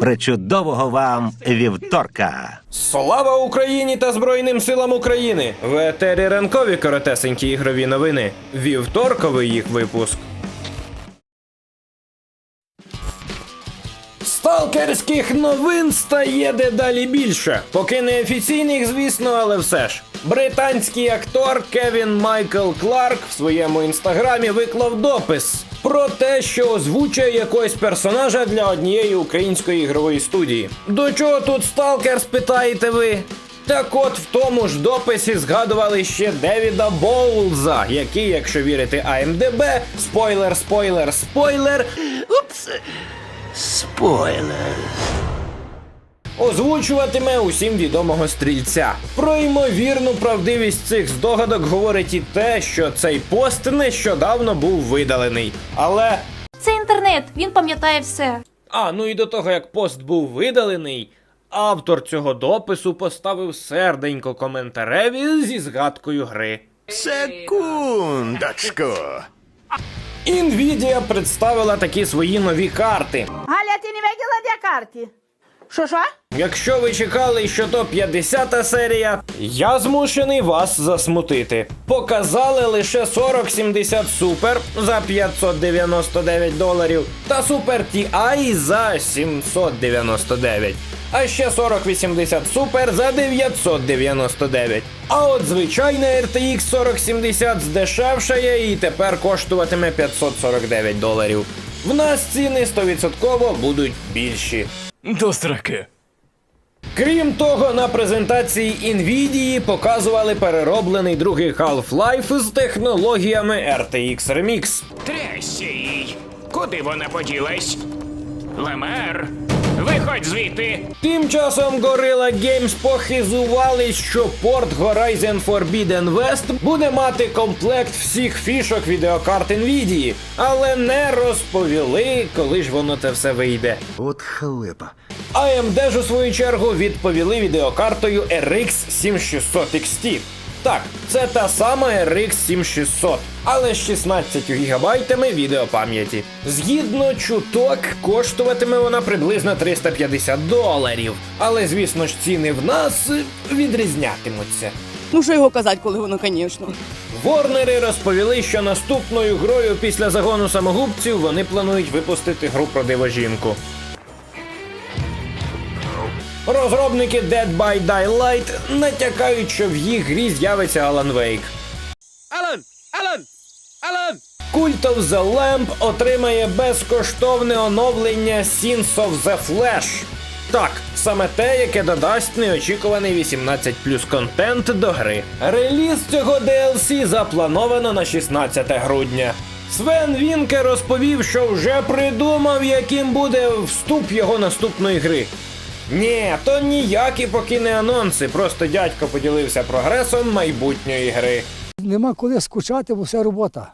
Причудового вам вівторка! Слава Україні та Збройним силам України! В етері ранкові коротесенькі ігрові новини. Вівторковий їх випуск. Сталкерських новин стає дедалі більше. Поки не офіційних, звісно, але все ж. Британський актор Кевін Майкл Кларк в своєму інстаграмі виклав допис про те, що озвучує якогось персонажа для однієї української ігрової студії. До чого тут сталкер, спитаєте ви? Так от в тому ж дописі згадували ще Девіда Боулза, який, якщо вірити АМДБ, спойлер, спойлер, спойлер, Упс! Спойлер! Озвучуватиме усім відомого стрільця. Про ймовірну правдивість цих здогадок говорить і те, що цей пост нещодавно був видалений. Але. Це інтернет, він пам'ятає все. А, ну і до того, як пост був видалений, автор цього допису поставив серденько коментареві зі згадкою гри. Секундочку! Nvidia представила такі свої нові карти. Галя, ти не виділа де карти? Що що? Якщо ви чекали, що то 50-та серія, я змушений вас засмутити. Показали лише 4070 Super за 599 доларів та Super TI за 799. А ще 4080 Super за 999. А от звичайна RTX 4070 здешевшає і тепер коштуватиме 549 доларів. В нас ціни 100% будуть більші. До сраки. Крім того, на презентації Nvidia показували перероблений другий Half-Life з технологіями RTX Remix. Тресій! Куди вона поділась? Лемер, виходь звідти! Тим часом Gorilla Games похизувались, що порт Horizon Forbidden West буде мати комплект всіх фішок відеокарт Nvidia, але не розповіли, коли ж воно це все вийде. От халепа. AMD ж у свою чергу відповіли відеокартою RX 7600 XT. Так, це та сама RX 7600, але з 16 гігабайтами відеопам'яті. Згідно чуток, коштуватиме вона приблизно 350 доларів. Але звісно ж ціни в нас відрізнятимуться. Ну що його казати, коли воно, звісно. Ворнери розповіли, що наступною грою після загону самогубців вони планують випустити гру про дивожінку. Розробники Dead by Daylight натякають, що в їх грі з'явиться Alan Wake. Алан! Алан! Алан! Cult of the Lamp отримає безкоштовне оновлення Sins of the Flash. Так, саме те, яке додасть неочікуваний 18 контент до гри. Реліз цього DLC заплановано на 16 грудня. Свен Вінке розповів, що вже придумав, яким буде вступ його наступної гри. Ні, то ніякі поки не анонси, просто дядько поділився прогресом майбутньої гри. Нема коли скучати, бо все робота.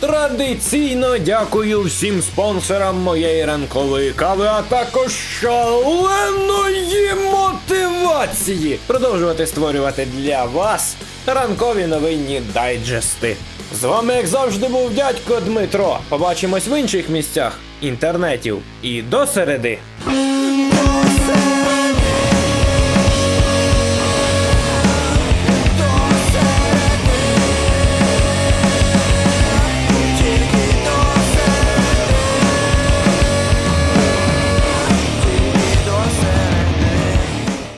Традиційно дякую всім спонсорам моєї ранкової кави, а також шаленої мотивації продовжувати створювати для вас ранкові новинні дайджести. З вами, як завжди, був дядько Дмитро. Побачимось в інших місцях інтернетів і до середи.